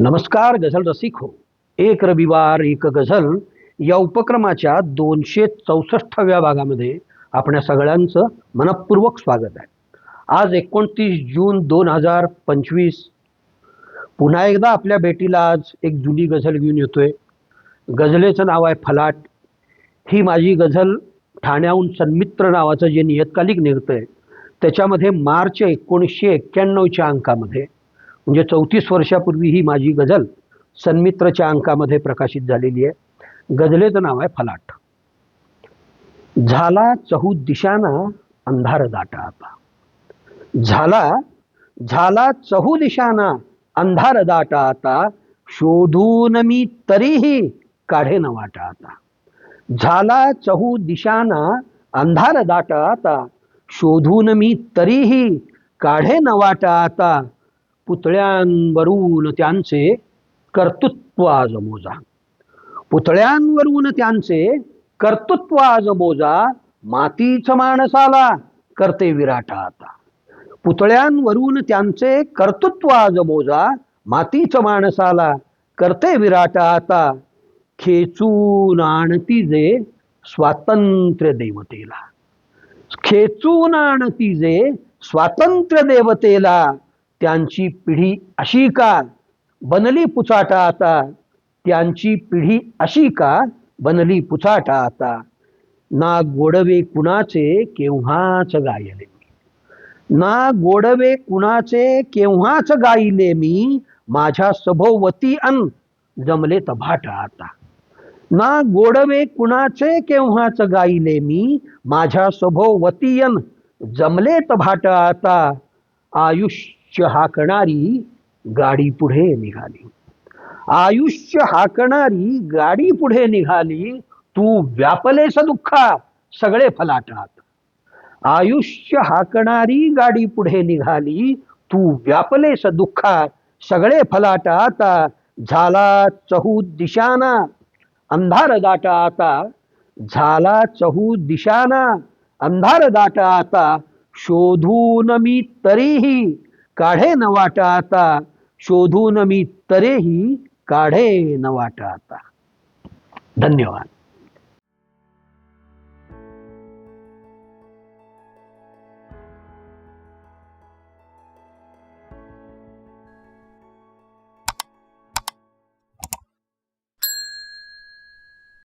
नमस्कार गझल रसिक हो. एक रविवार एक गझल. या उपक्रमाच्या दोनशे चौसष्टाव्या भागामध्ये आपल्या सगळ्यांचं मनपूर्वक स्वागत आहे. आज एकोणतीस जून दोन हजार पंचवीस. पुन्हा एकदा आपल्या भेटीला आज एक जुनी गझल घेऊन येतोय. गझलेचं नाव आहे फलाट. ही माझी गझल ठाण्याहून सन्मित्र नावाचं जे नियतकालिक निघतंय त्याच्यामध्ये मार्च एकोणीसशे एक्क्याण्णवच्या अंकामध्ये. म्हणजे चौतीस वर्षापूर्वी ही माझी गझल सन्मित्रच्या अंकामध्ये प्रकाशित झालेली आहे. गझलेचं नाव आहे फलाट. झाला चहू दिशाना अंधार दाटा आता. झाला झाला चहू दिशाना अंधार दाटा आता. शोधून मी तरीही काढे न वाटा आता. झाला चहू दिशाना अंधार दाटा आता. शोधून मी तरीही काढे न वाटा आता. पुतळ्यांवरून त्यांचे कर्तृत्व आज मोजा. पुतळ्यांवरून त्यांचे कर्तृत्व आज मोजा. मातीच माणसाला करते विराट आता. पुतळ्यांवरून त्यांचे कर्तृत्व आज मोजा. मातीच माणसाला करते विराट आता. खेचून आणती जे स्वातंत्र्य देवतेला. खेचून आणती जे स्वातंत्र्य देवतेला. त्यांची पिढी अशी का? बनली पुचाटा आता त्यांची पिढी अशी का? बनली पुचाटा आता ना गोडवे कुणाचे केव्हाच गायले ना गोडवे कुणाचे केव्हाच गायले मी? माझ्या सभोवती अन जमले तभाटा आता ना गोडवे कुणाचे केव्हाच गायले मी? माझ्या सभोवतीयन जमले तभाट आता आयुष्य हाकणारी गाडी पुढे निघाली. आयुष्य हाकणारी गाडी पुढे निघाली. तू व्यापलेस दुःखा सगळे फलाटात. आयुष्य हाकणारी गाडी पुढे निघाली. तू व्यापलेस दुःखा सगळे फलाटा आता झाला चहू दिशाना अंधार दाटा आता झाला चहू दिशाना अंधार दाटा आता शोधून मी तरीही काढे न वाटा आता. शोधून मी तरेही काढे न वाटा आता. धन्यवाद.